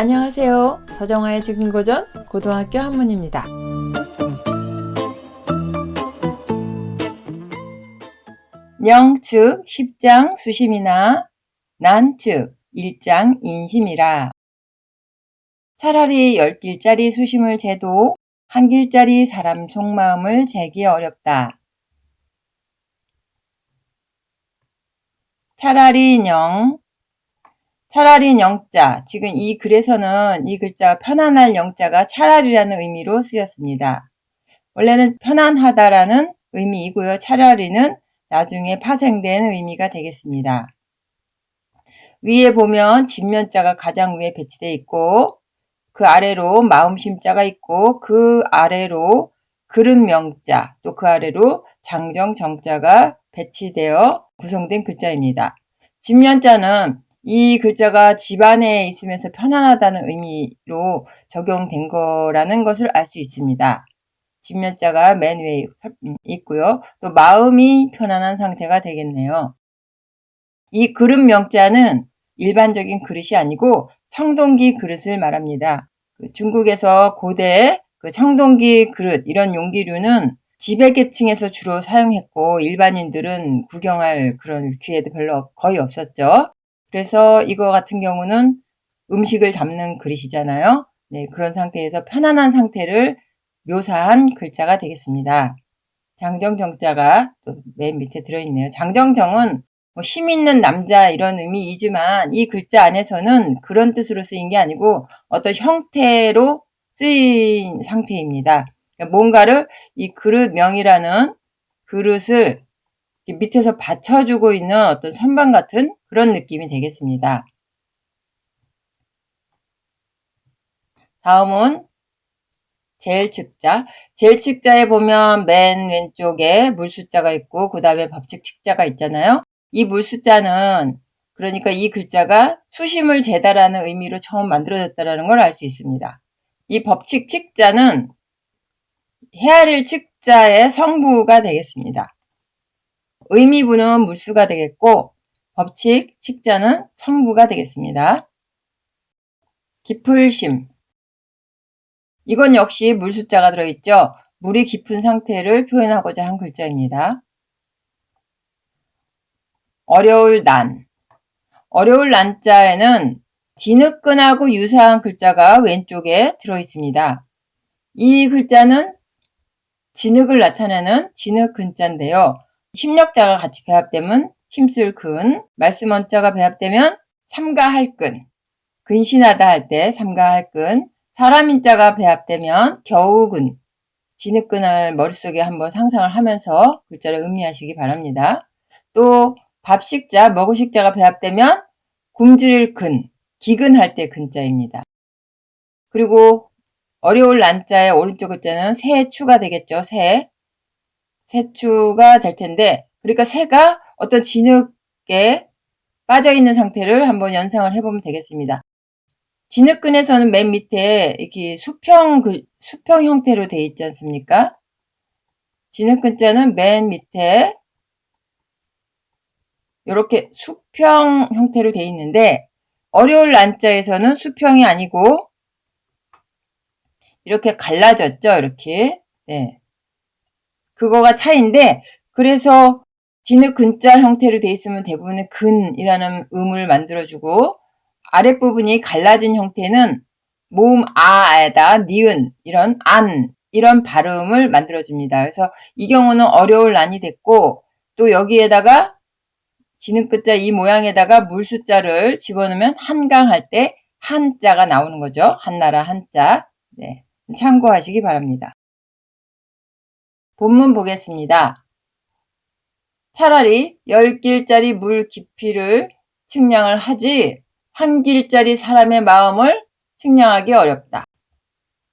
안녕하세요. 서정아의 지금 고전 고등학교 한문입니다. 영측 10장 수심이나 난측 1장 인심이라. 차라리 10길짜리 수심을 재도 한 길짜리 사람 속마음을 재기 어렵다. 차라리 영, 차라리 영자. 지금 이 글에서는 이 글자가 편안할 영자가 차라리라는 의미로 쓰였습니다. 원래는 편안하다라는 의미이고요. 차라리는 나중에 파생된 의미가 되겠습니다. 위에 보면 진면자가 가장 위에 배치되어 있고 그 아래로 마음심자가 있고 그 아래로 그릇 명자 또 그 아래로 장정 정자가 배치되어 구성된 글자입니다. 진면자는 이 글자가 집안에 있으면서 편안하다는 의미로 적용된 거라는 것을 알 수 있습니다. 진면자가 맨 위에 있고요. 또 마음이 편안한 상태가 되겠네요. 이 그릇 명자는 일반적인 그릇이 아니고 청동기 그릇을 말합니다. 그 중국에서 고대 그 청동기 그릇 이런 용기류는 지배계층에서 주로 사용했고 일반인들은 구경할 그런 기회도 별로 거의 없었죠. 그래서 이거 같은 경우는 음식을 담는 그릇이잖아요. 네, 그런 상태에서 편안한 상태를 묘사한 글자가 되겠습니다. 장정정자가 또 맨 밑에 들어있네요. 장정정은 뭐힘 있는 남자 이런 의미이지만 이 글자 안에서는 그런 뜻으로 쓰인 게 아니고 어떤 형태로 쓰인 상태입니다. 그러니까 뭔가를 이 그릇명이라는 그릇을 밑에서 받쳐주고 있는 어떤 선반 같은 그런 느낌이 되겠습니다. 다음은 제일측자. 제일측자에 보면 맨 왼쪽에 물숫자가 있고 그 다음에 법칙 측자가 있잖아요. 이 물숫자는 그러니까 이 글자가 수심을 재다라는 의미로 처음 만들어졌다는 걸 알 수 있습니다. 이 법칙 측자는 헤아릴 측자의 성부가 되겠습니다. 의미부는 물수가 되겠고 법칙 측자는 성부가 되겠습니다. 깊을심 이건 역시 물 숫자가 들어있죠. 물이 깊은 상태를 표현하고자 한 글자입니다. 어려울 난 어려울 난자에는 진흙근하고 유사한 글자가 왼쪽에 들어있습니다. 이 글자는 진흙을 나타내는 진흙 근자인데요. 심력자가 같이 배합되면 힘쓸 근, 말씀 원자가 배합되면 삼가 할 근, 근신하다 할 때 삼가 할 근, 사람 인자가 배합되면 겨우 근, 진흙근을 머릿속에 한번 상상을 하면서 글자를 음미하시기 바랍니다. 또 밥식자, 먹으식자가 배합되면 굶주릴 근, 기근할 때 근자입니다. 그리고 어려울 난자의 오른쪽 글자는 새 추가 되겠죠. 새. 새추가 될 텐데 그러니까 새가 어떤 진흙에 빠져 있는 상태를 한번 연상을 해보면 되겠습니다. 진흙근에서는 맨 밑에 이렇게 수평 수평 형태로 되어 있지 않습니까? 진흙근자는 맨 밑에 이렇게 수평 형태로 되어 있는데 어려울 난자에서는 수평이 아니고 이렇게 갈라졌죠. 이렇게 네. 그거가 차이인데 그래서 진흙 근자 형태로 되어 있으면 대부분은 근이라는 음을 만들어주고 아랫부분이 갈라진 형태는 모음 아에다 니은 이런 안 이런 발음을 만들어줍니다. 그래서 이 경우는 어려울 난이 됐고 또 여기에다가 진흙 끝자 이 모양에다가 물 숫자를 집어넣으면 한강 할 때 한자가 나오는 거죠. 한나라 한자. 네. 참고하시기 바랍니다. 본문 보겠습니다. 차라리 10길짜리 물 깊이를 측량을 하지 한 길짜리 사람의 마음을 측량하기 어렵다.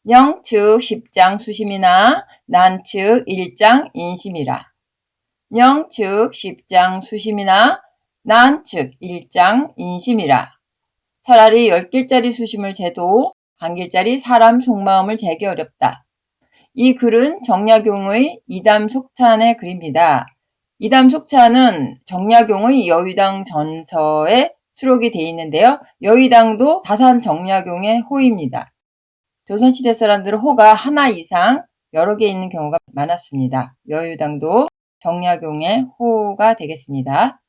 영, 즉, 10장 수심이나 난, 즉, 1장 인심이라. 영, 즉, 10장 수심이나 난, 즉, 1장 인심이라. 차라리 10길짜리 수심을 재도 한 길짜리 사람 속마음을 재기 어렵다. 이 글은 정약용의 이담 속찬의 글입니다. 이담 속찬은 정약용의 여유당 전서의 수록이 돼 있는데요. 여의당도 다산 정약용의 호입니다. 조선시대 사람들은 호가 하나 이상 여러 개 있는 경우가 많았습니다. 여유당도 정약용의 호가 되겠습니다.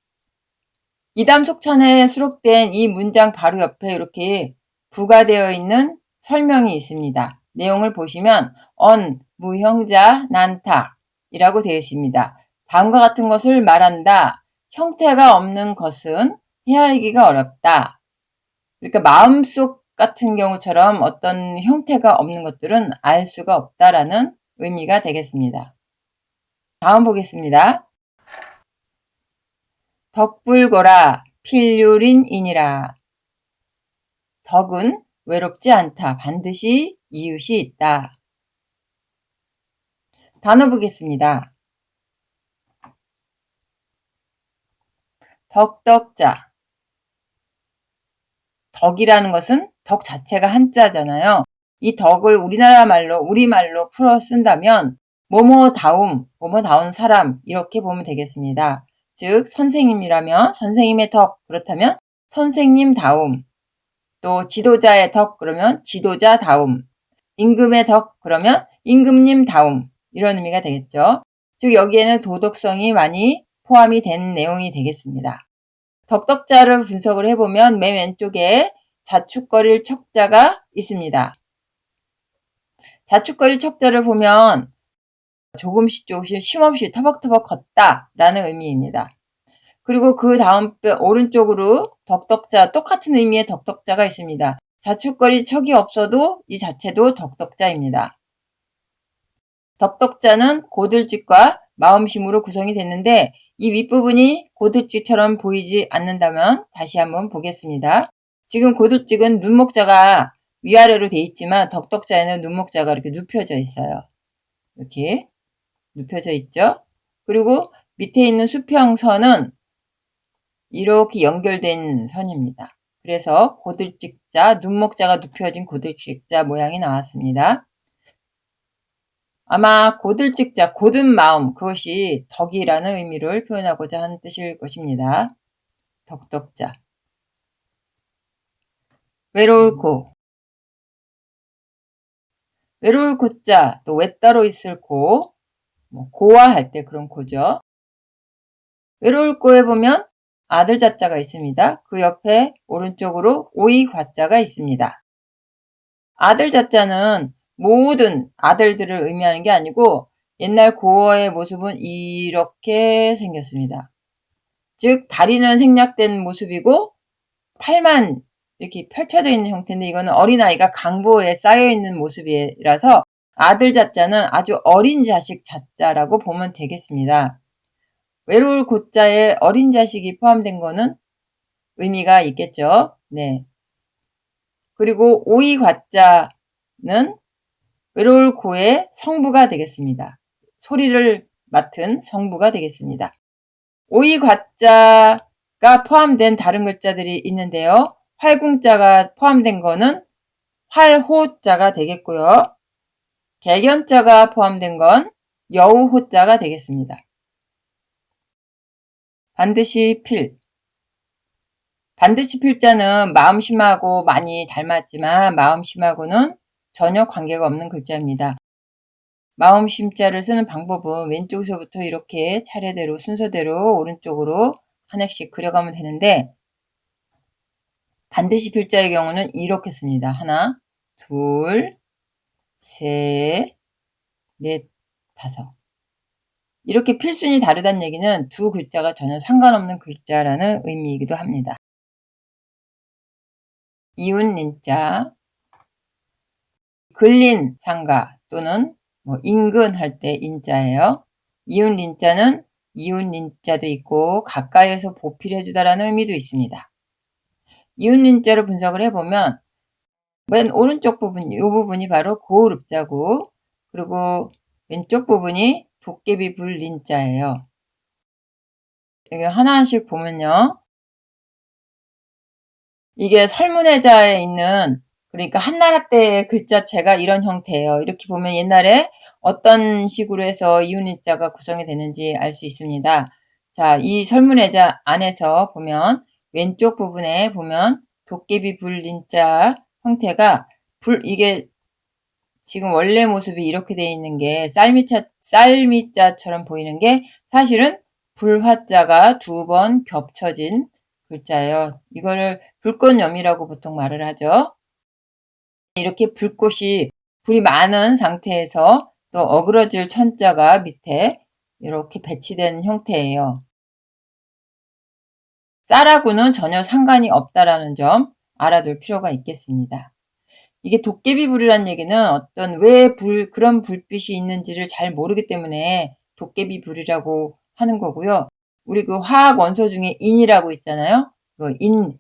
이담 속천에 수록된 이 문장 바로 옆에 이렇게 부가되어 있는 설명이 있습니다. 내용을 보시면 언, 무형자, 난타 이라고 되어 있습니다. 다음과 같은 것을 말한다. 형태가 없는 것은 헤아리기가 어렵다. 그러니까 마음속 같은 경우처럼 어떤 형태가 없는 것들은 알 수가 없다라는 의미가 되겠습니다. 다음 보겠습니다. 덕불고라 필요린이니라. 덕은 외롭지 않다. 반드시 이웃이 있다. 단어 보겠습니다. 덕덕자. 덕이라는 것은 덕 자체가 한자잖아요. 이 덕을 우리나라 말로, 우리말로 풀어 쓴다면, 뭐뭐다움, 뭐뭐다운 사람, 이렇게 보면 되겠습니다. 즉, 선생님이라면 선생님의 덕, 그렇다면 선생님다움. 또 지도자의 덕, 그러면 지도자다움. 임금의 덕, 그러면 임금님 다움. 이런 의미가 되겠죠. 즉, 여기에는 도덕성이 많이 포함이 된 내용이 되겠습니다. 덕덕자를 분석을 해보면 맨 왼쪽에 자축거릴 척자가 있습니다. 자축거릴 척자를 보면 조금씩 조금씩 쉼없이 터벅터벅 걷다라는 의미입니다. 그리고 그 다음 오른쪽으로 덕덕자 똑같은 의미의 덕덕자가 있습니다. 자축거릴 척이 없어도 이 자체도 덕덕자입니다. 덕덕자는 고들짓과 마음심으로 구성이 됐는데 이 윗부분이 고들찍처럼 보이지 않는다면 다시 한번 보겠습니다. 지금 고들찍은 눈목자가 위아래로 돼 있지만 덕덕자에는 눈목자가 이렇게 눕혀져 있어요. 이렇게 눕혀져 있죠. 그리고 밑에 있는 수평선은 이렇게 연결된 선입니다. 그래서 고들찍자, 눈목자가 눕혀진 고들찍자 모양이 나왔습니다. 아마 고들찍자, 고든 마음, 그것이 덕이라는 의미를 표현하고자 하는 뜻일 것입니다. 덕덕자. 외로울 고. 외로울 고자, 또 외따로 있을 고, 뭐 고와 할 때 그런 고죠. 외로울 고에 보면 아들 자자가 있습니다. 그 옆에 오른쪽으로 오이 과자가 있습니다. 아들 자자는 모든 아들들을 의미하는 게 아니고 옛날 고어의 모습은 이렇게 생겼습니다. 즉 다리는 생략된 모습이고 팔만 이렇게 펼쳐져 있는 형태인데 이거는 어린아이가 강보에 쌓여 있는 모습이라서 아들 자자는 아주 어린 자식 자자라고 보면 되겠습니다. 외로울 고자에 어린 자식이 포함된 거는 의미가 있겠죠. 네. 그리고 오이 과자는 외로울 고의 성부가 되겠습니다. 소리를 맡은 성부가 되겠습니다. 오이 과자가 포함된 다른 글자들이 있는데요. 활궁자가 포함된 거는 활호자가 되겠고요. 개견자가 포함된 건 여우호자가 되겠습니다. 반드시 필. 반드시 필자는 마음심하고 많이 닮았지만 마음심하고는 전혀 관계가 없는 글자입니다. 마음 심자를 쓰는 방법은 왼쪽에서부터 이렇게 차례대로 순서대로 오른쪽으로 하나씩 그려가면 되는데 반드시 필자의 경우는 이렇게 씁니다. 하나, 둘, 셋, 넷, 다섯. 이렇게 필순이 다르다는 얘기는 두 글자가 전혀 상관없는 글자라는 의미이기도 합니다. 이웃 인자, 근린 상가 또는 뭐 인근 할 때 인자예요. 이웃 린자는 이웃 린자도 있고 가까이에서 보필해 주다라는 의미도 있습니다. 이웃 린자를 분석을 해보면 맨 오른쪽 부분 이 부분이 바로 고을읍자고 그리고 왼쪽 부분이 도깨비 불 린자예요. 여기 하나씩 보면요. 이게 설문회자에 있는 그러니까 한나라 때의 글자체가 이런 형태예요. 이렇게 보면 옛날에 어떤 식으로 해서 이웃자가 구성이 되는지 알 수 있습니다. 자, 이 설문회자 안에서 보면 왼쪽 부분에 보면 도깨비 불린자 형태가 불 이게 지금 원래 모습이 이렇게 되어 있는 게 쌀미자 쌀미자처럼 보이는 게 사실은 불화자가 두 번 겹쳐진 글자예요. 이거를 불꽃염이라고 보통 말을 하죠. 이렇게 불꽃이 불이 많은 상태에서 또 어그러질 천자가 밑에 이렇게 배치된 형태예요. 쌀하고는 전혀 상관이 없다라는 점 알아둘 필요가 있겠습니다. 이게 도깨비불이라는 얘기는 어떤 왜 불, 그런 불빛이 있는지를 잘 모르기 때문에 도깨비불이라고 하는 거고요. 우리 그 화학 원소 중에 인이라고 있잖아요. 그 인,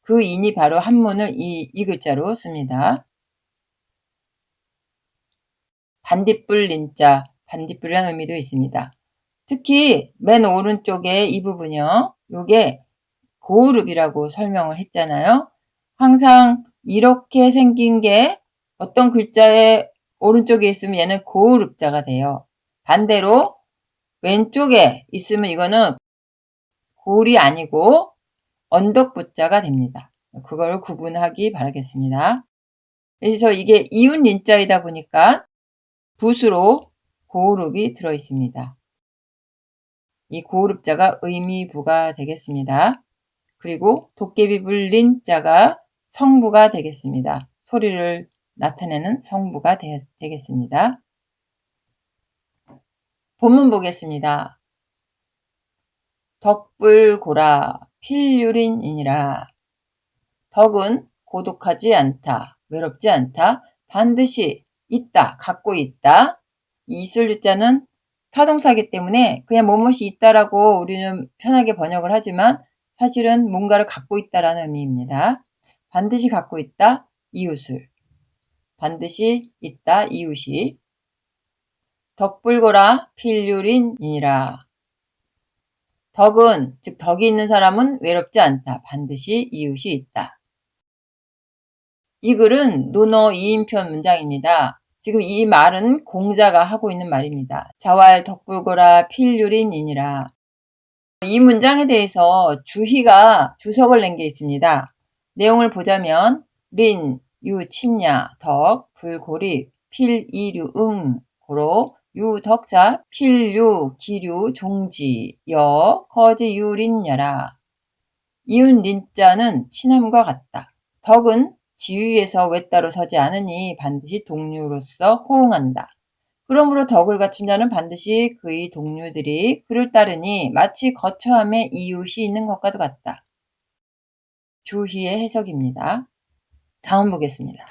그 인이 바로 한문을 이, 이 글자로 씁니다. 반딧불 린자, 반딧불이라는 의미도 있습니다. 특히 맨 오른쪽에 이 부분이요. 요게 고르비라고 설명을 했잖아요. 항상 이렇게 생긴 게 어떤 글자의 오른쪽에 있으면 얘는 고르자가 돼요. 반대로 왼쪽에 있으면 이거는 골이 아니고 언덕부자가 됩니다. 그걸 구분하기 바라겠습니다. 그래서 이게 이웃 인자이다 보니까 붓으로 고르비 들어 있습니다. 이 고르자가 의미부가 되겠습니다. 그리고 도깨비 불린 자가 성부가 되겠습니다. 소리를 나타내는 성부가 되, 겠습니다 본문 보겠습니다. 덕불 고라 필유린이니라. 덕은 고독하지 않다, 외롭지 않다, 반드시 있다, 갖고 있다. 이슬 유자는 타동사기 때문에 그냥 뭐뭇이 있다라고 우리는 편하게 번역을 하지만 사실은 뭔가를 갖고 있다라는 의미입니다. 반드시 갖고 있다, 이웃을. 반드시 있다, 이웃이. 덕불고라 필유린이니라. 덕은, 즉 덕이 있는 사람은 외롭지 않다. 반드시 이웃이 있다. 이 글은 논어 이인편 문장입니다. 지금 이 말은 공자가 하고 있는 말입니다. 자왈 덕불고라 필유린이니라. 이 문장에 대해서 주희가 주석을 낸 게 있습니다. 내용을 보자면 린, 유, 친야, 덕, 불고리, 필, 이류, 응, 고로, 유, 덕자, 필유, 기류, 종지, 여, 거지, 유 린 여라. 이은 린자는 친함과 같다. 덕은 지위에서 외따로 서지 않으니 반드시 동료로서 호응한다. 그러므로 덕을 갖춘 자는 반드시 그의 동료들이 그를 따르니 마치 거처함에 이웃이 있는 것과도 같다. 주희의 해석입니다. 다음 보겠습니다.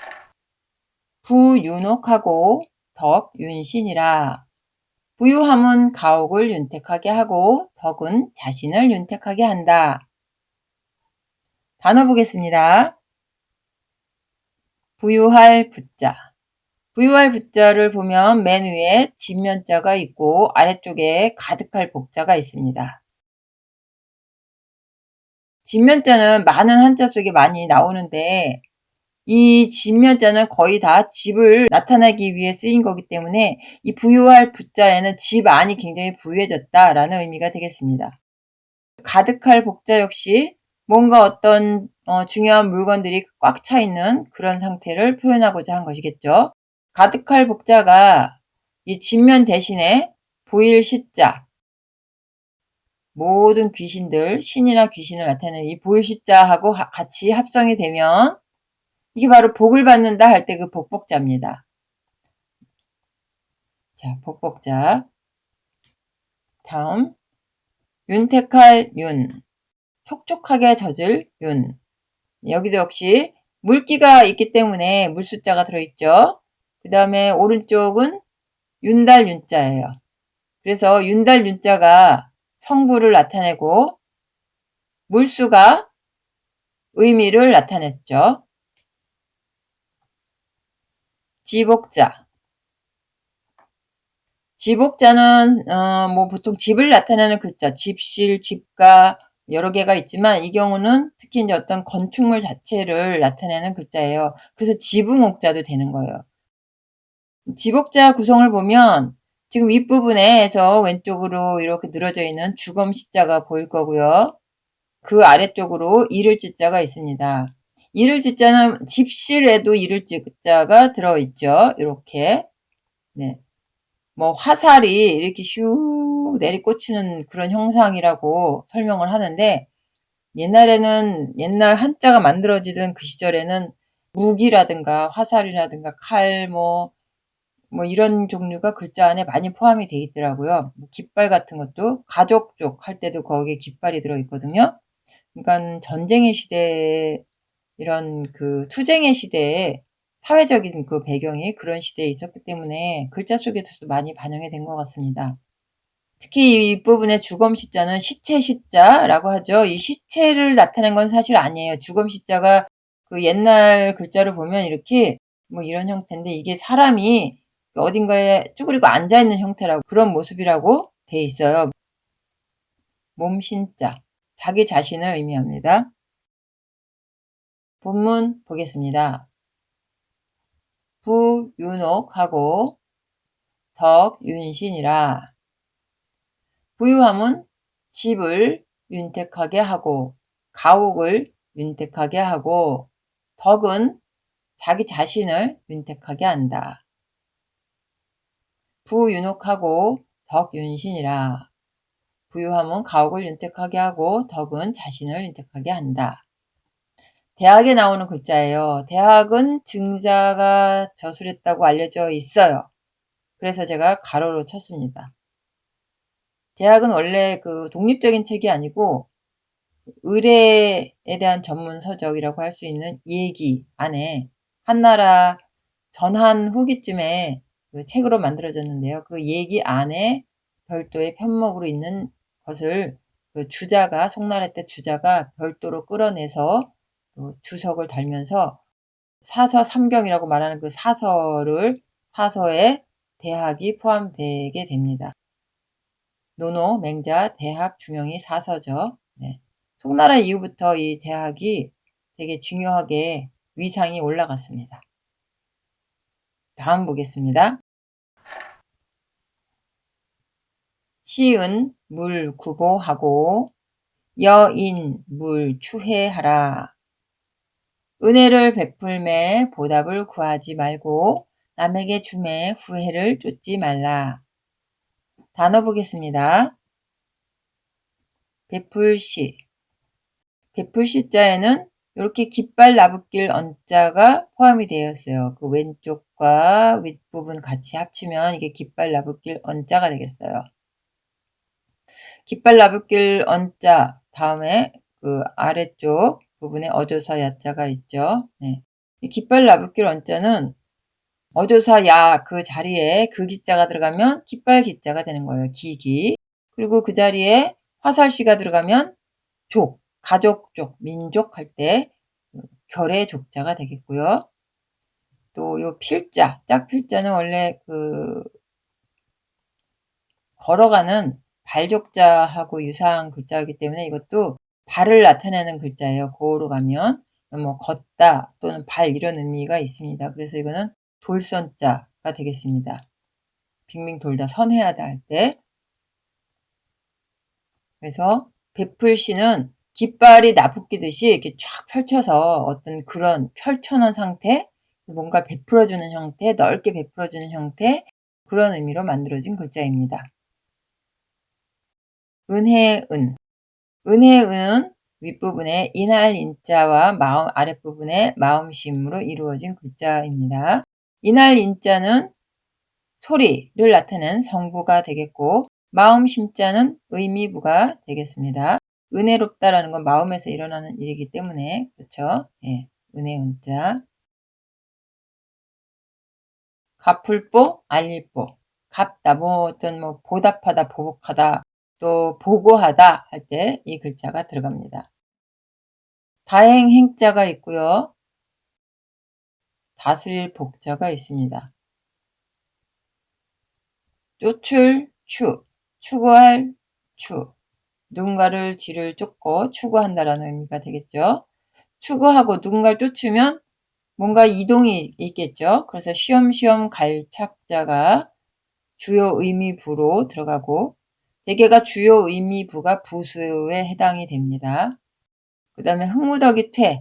부윤옥하고 덕윤신이라. 부유함은 가옥을 윤택하게 하고 덕은 자신을 윤택하게 한다. 단어 보겠습니다. 부유할 부자 부유할 부자를 보면 맨 위에 진면자가 있고 아래쪽에 가득할 복자가 있습니다. 진면자는 많은 한자 속에 많이 나오는데 이 진면자는 거의 다 집을 나타내기 위해 쓰인 거기 때문에 이 부유할 부자에는 집 안이 굉장히 부유해졌다라는 의미가 되겠습니다. 가득할 복자 역시 뭔가 어떤 어, 중요한 물건들이 꽉 차 있는 그런 상태를 표현하고자 한 것이겠죠. 가득할 복자가 이 진면 대신에 보일 시자 모든 귀신들 신이나 귀신을 나타내는 이 보일 시자하고 같이 합성이 되면 이게 바로 복을 받는다 할 때 그 복복자입니다. 자, 복복자. 다음 윤택할 윤 촉촉하게 젖을 윤 여기도 역시 물기가 있기 때문에 물숫자가 들어있죠. 그 다음에 오른쪽은 윤달 윤자예요. 그래서 윤달 윤자가 성부를 나타내고 물수가 의미를 나타냈죠. 지복자. 지복자는 어, 뭐 보통 집을 나타내는 글자, 집실, 집가 여러 개가 있지만 이 경우는 특히 이제 어떤 건축물 자체를 나타내는 글자예요. 그래서 지붕옥자도 되는 거예요. 지복자 구성을 보면 지금 윗부분에서 왼쪽으로 이렇게 늘어져 있는 주검 시자가 보일 거고요. 그 아래쪽으로 이를 찌자가 있습니다. 이를 찌자는 집실에도 이를 찌자가 들어있죠. 이렇게. 네. 뭐 화살이 이렇게 슉 내리꽂히는 그런 형상이라고 설명을 하는데 옛날에는 옛날 한자가 만들어지던 그 시절에는 무기라든가 화살이라든가 칼, 뭐, 뭐 이런 종류가 글자 안에 많이 포함이 돼 있더라고요. 뭐 깃발 같은 것도 가족 쪽 할 때도 거기에 깃발이 들어 있거든요. 그러니까 전쟁의 시대 이런 그 투쟁의 시대에 사회적인 그 배경이 그런 시대에 있었기 때문에 글자 속에도 많이 반영이 된 것 같습니다. 특히 이 부분의 주검 시자는 시체 시자라고 하죠. 이 시체를 나타낸 건 사실 아니에요. 주검 시자가 그 옛날 글자를 보면 이렇게 뭐 이런 형태인데 이게 사람이 어딘가에 쭈그리고 앉아 있는 형태라고 그런 모습이라고 돼 있어요. 몸신자 자기 자신을 의미합니다. 본문 보겠습니다. 부윤옥하고 덕윤신이라 부유함은 집을 윤택하게 하고 가옥을 윤택하게 하고 덕은 자기 자신을 윤택하게 한다. 부윤옥하고 덕윤신이라 부유함은 가옥을 윤택하게 하고 덕은 자신을 윤택하게 한다. 대학에 나오는 글자예요. 대학은 증자가 저술했다고 알려져 있어요. 그래서 제가 가로로 쳤습니다. 대학은 원래 그 독립적인 책이 아니고 의뢰에 대한 전문 서적이라고 할 수 있는 얘기 안에 한나라 전한 후기쯤에 그 책으로 만들어졌는데요. 그 얘기 안에 별도의 편목으로 있는 것을 그 주자가 송나라 때 주자가 별도로 끌어내서 그 주석을 달면서 사서 삼경이라고 말하는 그 사서를 사서에 대학이 포함되게 됩니다. 노노, 맹자, 대학, 중용이 사서죠. 네. 송나라 이후부터 이 대학이 되게 중요하게 위상이 올라갔습니다. 다음 보겠습니다. 시은 물 구보하고 여인 물 추해하라. 은혜를 베풀매 보답을 구하지 말고 남에게 주매 후회를 쫓지 말라. 단어 보겠습니다. 베풀시. 베풀시자에는 이렇게 깃발 나붓길 언자가 포함이 되었어요. 그 왼쪽과 윗부분 같이 합치면 이게 깃발 나붓길 언자가 되겠어요. 깃발 나붓길 언자 다음에 그 아래쪽 부분에 어조사 야자가 있죠. 네. 이 깃발 나붓길 원자는 어조사 야 그 자리에 그 기자가 들어가면 깃발 기자가 되는 거예요. 기기. 그리고 그 자리에 화살시가 들어가면 족, 가족 족, 민족 할 때 결의 족자가 되겠고요. 또 요 필자, 짝필자는 원래 그 걸어가는 발족자하고 유사한 글자이기 때문에 이것도 발을 나타내는 글자예요. 고어로 가면 뭐 걷다 또는 발 이런 의미가 있습니다. 그래서 이거는 돌선자가 되겠습니다. 빙빙 돌다 선회하다 할 때. 그래서 베풀시는 깃발이 나붓기듯이 이렇게 쫙 펼쳐서 어떤 그런 펼쳐놓은 상태, 뭔가 베풀어주는 형태, 넓게 베풀어주는 형태, 그런 의미로 만들어진 글자입니다. 은혜은 은혜은 윗부분에 인할 인자와 마음 아랫부분에 마음심으로 이루어진 글자입니다. 인할 인자는 소리를 나타내는 성부가 되겠고 마음심자는 의미부가 되겠습니다. 은혜롭다라는 건 마음에서 일어나는 일이기 때문에 그렇죠. 예, 은혜 운자. 갚을보, 알릴보. 갚다, 뭐 어떤 뭐 보답하다, 보복하다, 또 보고하다 할 때 이 글자가 들어갑니다. 다행 행자가 있고요. 다슬 복자가 있습니다. 쫓을 추, 추구할 추, 누군가를 뒤를 쫓고 추구한다라는 의미가 되겠죠. 추구하고 누군가를 쫓으면 뭔가 이동이 있겠죠. 그래서 쉬엄쉬엄 갈 착자가 주요 의미부로 들어가고 대개가 주요 의미부가 부수에 해당이 됩니다. 그 다음에 흥무더기 퇴.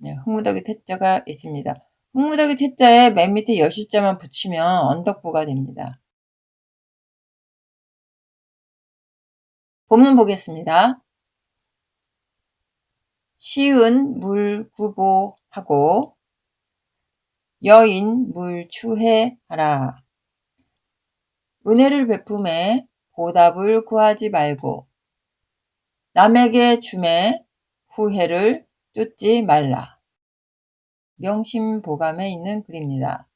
네, 흥무더기 퇴자가 있습니다. 흥무더기 퇴자에 맨 밑에 여실자만 붙이면 언덕부가 됩니다. 본문 보겠습니다. 시은 물 구보하고 여인 물 추해하라. 은혜를 베품에 보답을 구하지 말고 남에게 줌에 후회를 쫓지 말라. 명심보감에 있는 글입니다.